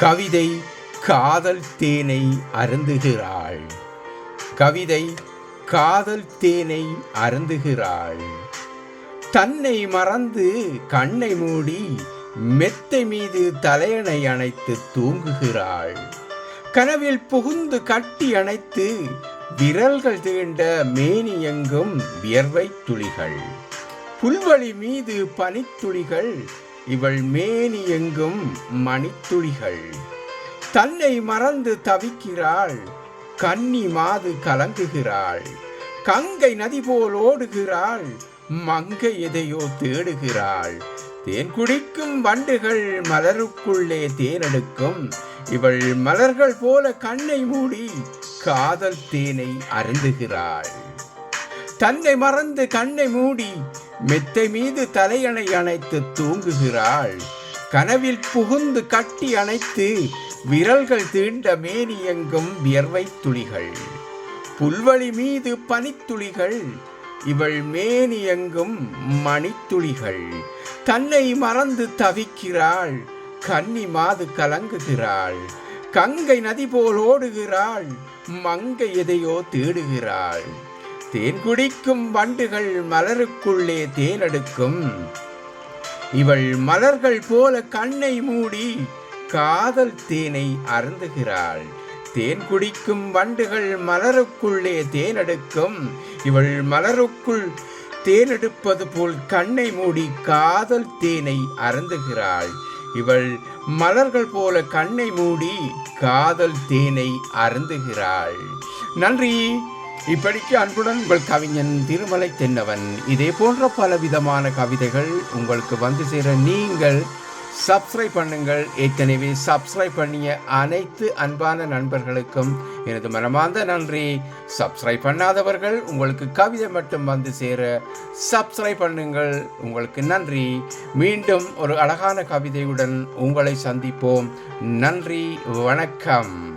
கவிதை காதல் தேனை அருந்துகிறாள். கவிதை காதல் தேனை அருந்துகிறாள். தன்னை மறந்து கண்ணை மூடி மெத்தை மீது தலையணை அணைத்து தூங்குகிறாள். கனவில் புகுந்து கட்டி அணைத்து விரல்கள் தீண்ட மேனி எங்கும் வியர்வை துளிகள். புல்வெளி மீது பனித்துளிகள் இவள் மேனி எங்கும் மணித்துளிகள். தன்னை மறந்து தவிக்கிறாள் கன்னி மாது கலங்குகிறாள். கங்கை நதி போல் ஓடுகிறாள் மங்கை எதையோ தேடுகிறாள். தேன் குடிக்கும் வண்டுகள் மலருக்குள்ளே தேனெடுக்கும் இவள் மலர்கள் போல கண்ணை மூடி காதல் தேனை அருந்துகிறாள். தன்னை மறந்து கண்ணை மூடி மெத்தை மீது தலையணை அணைத்து தூங்குகிறாள். கனவில் புகுந்து கட்டி அணைத்து விரல்கள் தீண்ட மேனி எங்கும் வியர்வை துளிகள். புல்வழி மீது பனித்துளிகள் இவள் மேனி எங்கும் மணித்துளிகள். தன்னை மறந்து தவிக்கிறாள் கன்னி மாது கலங்குகிறாள். கங்கை நதி போல் ஓடுகிறாள் மங்கை எதையோ தேடுகிறாள். தேன் குடிக்கும் வண்டுகள் மலருக்குள்ளே தேனெடுக்கும் இவள் மலர்கள் போல கண்ணை மூடி காதல் தேனை அருந்துகிறாள். தேன் குடிக்கும் வண்டுகள் மலருக்குள்ளே தேனெடுக்கும் இவள் மலருக்குள் தேனெடுப்பது போல் கண்ணை மூடி காதல் தேனை அருந்துகிறாள். இவள் மலர்கள் போல கண்ணை மூடி காதல் தேனை அருந்துகிறாள். நன்றி. இப்படிக்கு அன்புடன் உங்கள் கவிஞன் திருமலை தென்னவன். இதே போன்ற பல விதமான கவிதைகள் உங்களுக்கு வந்து சேர நீங்கள் சப்ஸ்கிரைப் பண்ணுங்கள். ஏற்கனவே சப்ஸ்கிரைப் பண்ணிய அனைத்து அன்பான நண்பர்களுக்கும் எனது மனமார்ந்த நன்றி. சப்ஸ்கிரைப் பண்ணாதவர்கள் உங்களுக்கு கவிதை மட்டும் வந்து சேர சப்ஸ்கிரைப் பண்ணுங்கள். உங்களுக்கு நன்றி. மீண்டும் ஒரு அழகான கவிதையுடன் உங்களை சந்திப்போம். நன்றி வணக்கம்.